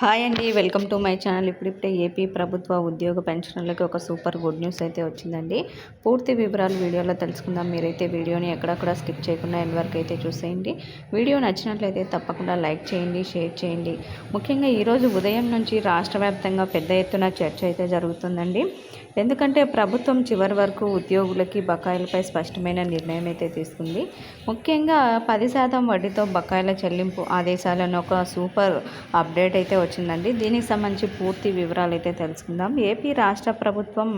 Hi అండి welcome to my channel. ఇప్పుడిప్పుడే AP ప్రభుత్వ ఉద్యోగ పెన్షనర్లకి ఒక సూపర్ గుడ్ న్యూస్ అయితే వచ్చిందండి. పూర్తి వివరాలు వీడియోలో తెలుసుకుందాం. మీరైతే వీడియోని ఎక్కడక్కడ స్కిప్ చేయకుండా ఎన్ని వరకు అయితే చూసేయండి. వీడియో నచ్చినట్లయితే తప్పకుండా లైక్ చేయండి షేర్ చేయండి. ముఖ్యంగా ఈరోజు ఉదయం నుంచి రాష్ట్ర వ్యాప్తంగా పెద్ద ఎత్తున చర్చ అయితే జరుగుతుందండి. ఎందుకంటే ప్రభుత్వం చివరి వరకు ఉద్యోగులకి బకాయిలపై స్పష్టమైన నిర్ణయం అయితే తీసుకుంది. ముఖ్యంగా పది శాతం వడ్డీతో బకాయిల చెల్లింపు ఆదేశాలను ఒక సూపర్ అప్డేట్ అయితే వచ్చిందండి. దీనికి సంబంధించి పూర్తి వివరాలు అయితే తెలుసుకుందాం. ఏపీ రాష్ట్ర ప్రభుత్వం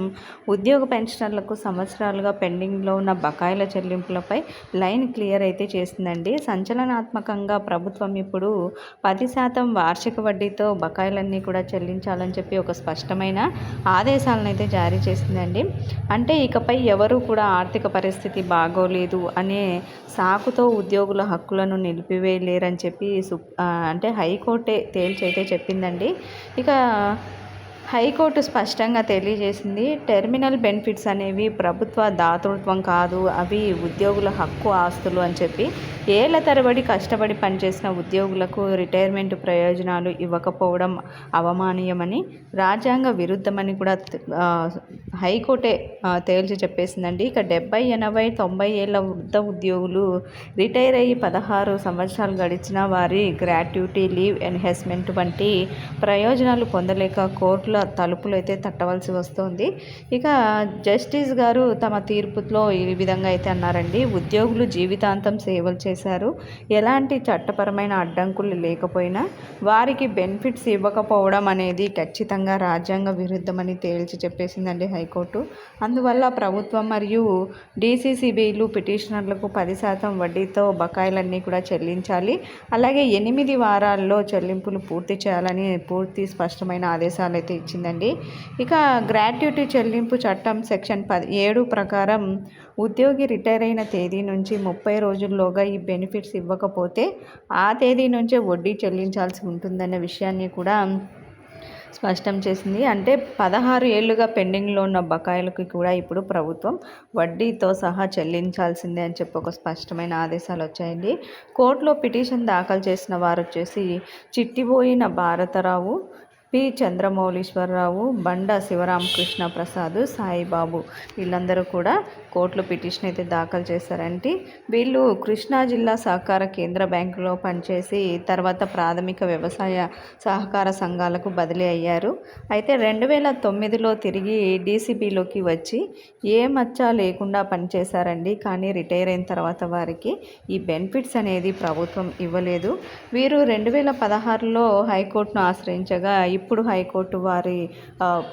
ఉద్యోగ పెన్షనర్లకు సంవత్సరాలుగా పెండింగ్లో ఉన్న బకాయిల చెల్లింపులపై లైన్ క్లియర్ అయితే చేసిందండి. సంచలనాత్మకంగా ప్రభుత్వం ఇప్పుడు పది శాతం వార్షిక వడ్డీతో బకాయిలన్నీ కూడా చెల్లించాలని చెప్పి ఒక స్పష్టమైన ఆదేశాలను అయితే జారీ జారీ చేసిందండి. అంటే ఇకపై ఎవరు కూడా ఆర్థిక పరిస్థితి బాగోలేదు అనే సాకుతో ఉద్యోగుల హక్కులను నిలిపివేయలేరని చెప్పి అంటే హైకోర్టే తేల్చైతే చెప్పిందండి. ఇక హైకోర్టు స్పష్టంగా తెలియజేసింది టెర్మినల్ బెనిఫిట్స్ అనేవి ప్రభుత్వ దాతృత్వం కాదు అవి ఉద్యోగుల హక్కు ఆస్తులు అని చెప్పి ఏళ్ళ తరబడి కష్టపడి పనిచేసిన ఉద్యోగులకు రిటైర్మెంట్ ప్రయోజనాలు ఇవ్వకపోవడం అవమానీయమని రాజ్యాంగ విరుద్ధమని కూడా హైకోర్టే తేల్చి చెప్పేసిందండి. ఇక డెబ్బై ఎనభై తొంభై ఏళ్ళ వృద్ధ ఉద్యోగులు రిటైర్ అయ్యి పదహారు సంవత్సరాలు గడిచిన వారి గ్రాట్యుటీ లీవ్ ఎన్హెస్మెంట్ వంటి ప్రయోజనాలు పొందలేక కోర్టులో తలుపులు అయితే తట్టవలసి వస్తుంది. ఇక జస్టిస్ గారు తమ తీర్పులో ఈ విధంగా అయితే అన్నారండి. ఉద్యోగులు జీవితాంతం సేవలు చేశారు. ఎలాంటి చట్టపరమైన అడ్డంకులు లేకపోయినా వారికి బెనిఫిట్స్ ఇవ్వకపోవడం అనేది ఖచ్చితంగా రాజ్యాంగ విరుద్ధమని తేల్చి చెప్పేసిందండి హైకోర్టు. అందువల్ల ప్రభుత్వం మరియు డీసీసీబీలు పిటిషనర్లకు పది శాతం వడ్డీతో బకాయిలన్నీ కూడా చెల్లించాలి. అలాగే ఎనిమిది వారాల్లో చెల్లింపులు పూర్తి చేయాలని పూర్తి స్పష్టమైన ఆదేశాలు అయితే వచ్చిందండి. ఇక గ్రాట్యుటీ చెల్లింపు చట్టం సెక్షన్ పది ఏడు ప్రకారం ఉద్యోగి రిటైర్ అయిన తేదీ నుంచి ముప్పై రోజుల్లోగా ఈ బెనిఫిట్స్ ఇవ్వకపోతే ఆ తేదీ నుంచే వడ్డీ చెల్లించాల్సి ఉంటుందన్న విషయాన్ని కూడా స్పష్టం చేసింది. అంటే పదహారు ఏళ్ళుగా పెండింగ్లో ఉన్న బకాయిలకు కూడా ఇప్పుడు ప్రభుత్వం వడ్డీతో సహా చెల్లించాల్సిందే అని చెప్పి ఒక స్పష్టమైన ఆదేశాలు వచ్చాయండి. కోర్టులో పిటిషన్ దాఖలు చేసిన వారు వచ్చేసి చిట్టిపోయిన భారతరావు పి. చంద్రమౌళీశ్వరరావు బండ శివరామకృష్ణ ప్రసాద్ సాయిబాబు వీళ్ళందరూ కూడా కోర్టులో పిటిషన్ అయితే దాఖలు చేశారంటే. వీళ్ళు కృష్ణా జిల్లా సహకార కేంద్ర బ్యాంకులో పనిచేసి తర్వాత ప్రాథమిక వ్యవసాయ సహకార సంఘాలకు బదిలీ అయ్యారు. అయితే రెండు వేల తొమ్మిదిలో తిరిగి డీసీబీలోకి వచ్చి ఏ మచ్చ లేకుండా పనిచేశారండి. కానీ రిటైర్ అయిన తర్వాత వారికి ఈ బెనిఫిట్స్ అనేది ప్రభుత్వం ఇవ్వలేదు. వీరు రెండు వేల పదహారులో హైకోర్టును ఆశ్రయించగా ఇప్పుడు హైకోర్టు వారి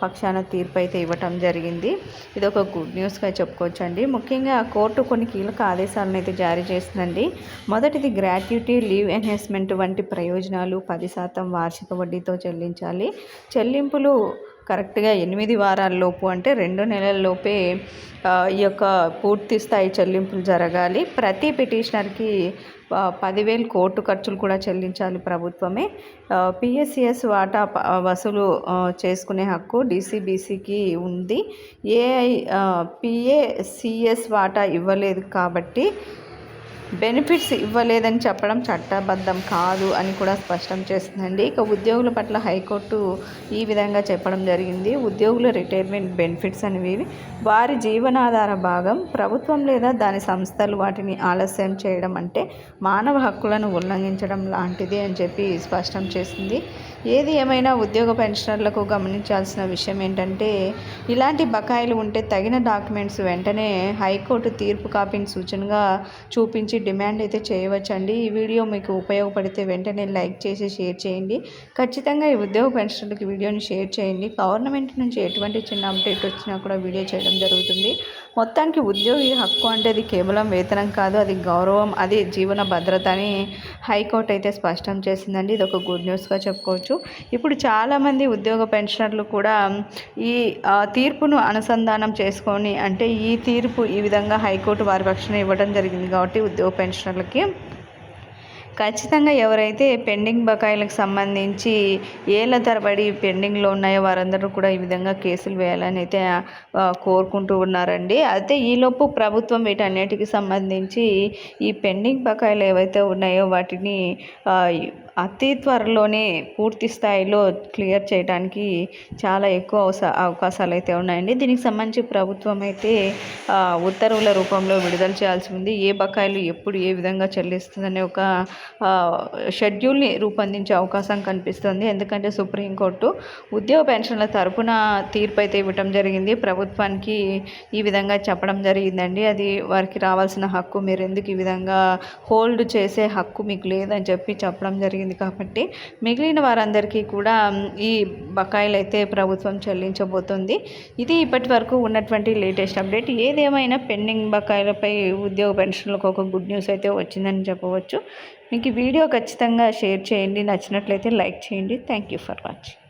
పక్షాన తీర్పు అయితే ఇవ్వటం జరిగింది. ఇది ఒక గుడ్ న్యూస్గా చెప్పుకోవచ్చండి. ముఖ్యంగా కోర్టు కొన్ని కీలక ఆదేశాలను అయితే జారీ చేసిందండి మొదటిది గ్రాట్యుటీ లీవ్ ఎన్హెస్మెంట్ వంటి ప్రయోజనాలు పది శాతం వార్షిక వడ్డీతో చెల్లించాలి. చెల్లింపులు కరెక్ట్గా ఎనిమిది వారాల్లోపు అంటే రెండు నెలల్లోపే ఈ యొక్క పూర్తి స్థాయి చెల్లింపులు జరగాలి. ప్రతి పిటిషనర్కి పదివేలు కోర్టు ఖర్చులు కూడా చెల్లించాలి ప్రభుత్వమే. పిఎస్సిఎస్ వాటా వసూలు చేసుకునే హక్కు డీసీబీసీకి ఉంది. ఏఐ పిఏసిఎస్ వాటా ఇవ్వలేదు కాబట్టి బెనిఫిట్స్ ఇవ్వలేదని చెప్పడం చట్టబద్ధం కాదు అని కూడా స్పష్టం చేస్తుందండి. ఇక ఉద్యోగుల పట్ల హైకోర్టు ఈ విధంగా చెప్పడం జరిగింది. ఉద్యోగుల రిటైర్మెంట్ బెనిఫిట్స్ అనేవి వారి జీవనాధార భాగం. ప్రభుత్వం లేదా దాని సంస్థలు వాటిని ఆలస్యం చేయడం అంటే మానవ హక్కులను ఉల్లంఘించడం లాంటిది అని చెప్పి స్పష్టం చేసింది. ఏది ఏమైనా ఉద్యోగ పెన్షనర్లకు గమనించాల్సిన విషయం ఏంటంటే ఇలాంటి బకాయిలు ఉంటే తగిన డాక్యుమెంట్స్ వెంటనే హైకోర్టు తీర్పు కాపీని సూచనగా చూపించి డిమాండ్ అయితే చేయవచ్చండి. ఈ వీడియో మీకు ఉపయోగపడితే వెంటనే లైక్ చేసి షేర్ చేయండి. ఖచ్చితంగా ఈ ఉద్యోగ పెన్షనర్లకి వీడియోని షేర్ చేయండి. గవర్నమెంట్ నుంచి ఎటువంటి చిన్న అప్డేట్ వచ్చినా కూడా వీడియో చేయడం జరుగుతుంది. మొత్తానికి ఉద్యోగి హక్కు అంటే అది కేవలం వేతనం కాదు అది గౌరవం అది జీవన భద్రత అని హైకోర్టు అయితే స్పష్టం చేసిందండి. ఇది ఒక గుడ్ న్యూస్గా చెప్పుకోవచ్చు. ఇప్పుడు చాలామంది ఉద్యోగ పెన్షనర్లు కూడా ఈ తీర్పును అనుసంధానం చేసుకొని అంటే ఈ తీర్పు ఈ విధంగా హైకోర్టు వారి పక్షాన ఇవ్వడం జరిగింది కాబట్టి ఉద్యోగ పెన్షనర్లకి. ఖచ్చితంగా ఎవరైతే పెండింగ్ బకాయిలకు సంబంధించి ఏళ్ళ తరబడి పెండింగ్లో ఉన్నాయో వారందరూ కూడా ఈ విధంగా కేసులు వేయాలని అయితే కోరుకుంటూ ఉన్నారండి. అయితే ఈలోపు ప్రభుత్వం వీటన్నిటికి సంబంధించి ఈ పెండింగ్ బకాయిలు ఏవైతే ఉన్నాయో వాటిని అతి త్వరలోనే పూర్తి స్థాయిలో క్లియర్ చేయడానికి చాలా ఎక్కువ అవస అవకాశాలు అయితే ఉన్నాయండి. దీనికి సంబంధించి ప్రభుత్వం అయితే ఉత్తర్వుల రూపంలో విడుదల చేయాల్సి ఉంది. ఏ బకాయిలు ఎప్పుడు ఏ విధంగా చెల్లిస్తుందనే ఒక షెడ్యూల్ని రూపొందించే అవకాశం కనిపిస్తుంది. ఎందుకంటే సుప్రీంకోర్టు ఉద్యోగ పెన్షన్ల తరపున తీర్పు అయితే ఇవ్వటం జరిగింది. ప్రభుత్వానికి ఈ విధంగా చెప్పడం జరిగిందండి. అది వారికి రావాల్సిన హక్కు మీరు ఎందుకు ఈ విధంగా హోల్డ్ చేసే హక్కు మీకు లేదని చెప్పి చెప్పడం జరిగింది. జరిగింది కాబట్టి మిగిలిన వారందరికీ కూడా ఈ బకాయిలు అయితే ప్రభుత్వం చెల్లించబోతుంది. ఇది ఇప్పటి వరకు ఉన్నటువంటి లేటెస్ట్ అప్డేట్. ఏదేమైనా పెండింగ్ బకాయిలపై ఉద్యోగ పెన్షన్లకు ఒక గుడ్ న్యూస్ అయితే వచ్చిందని చెప్పవచ్చు. మీకు ఈ వీడియో ఖచ్చితంగా షేర్ చేయండి. నచ్చినట్లయితే లైక్ చేయండి. Thank you for watching.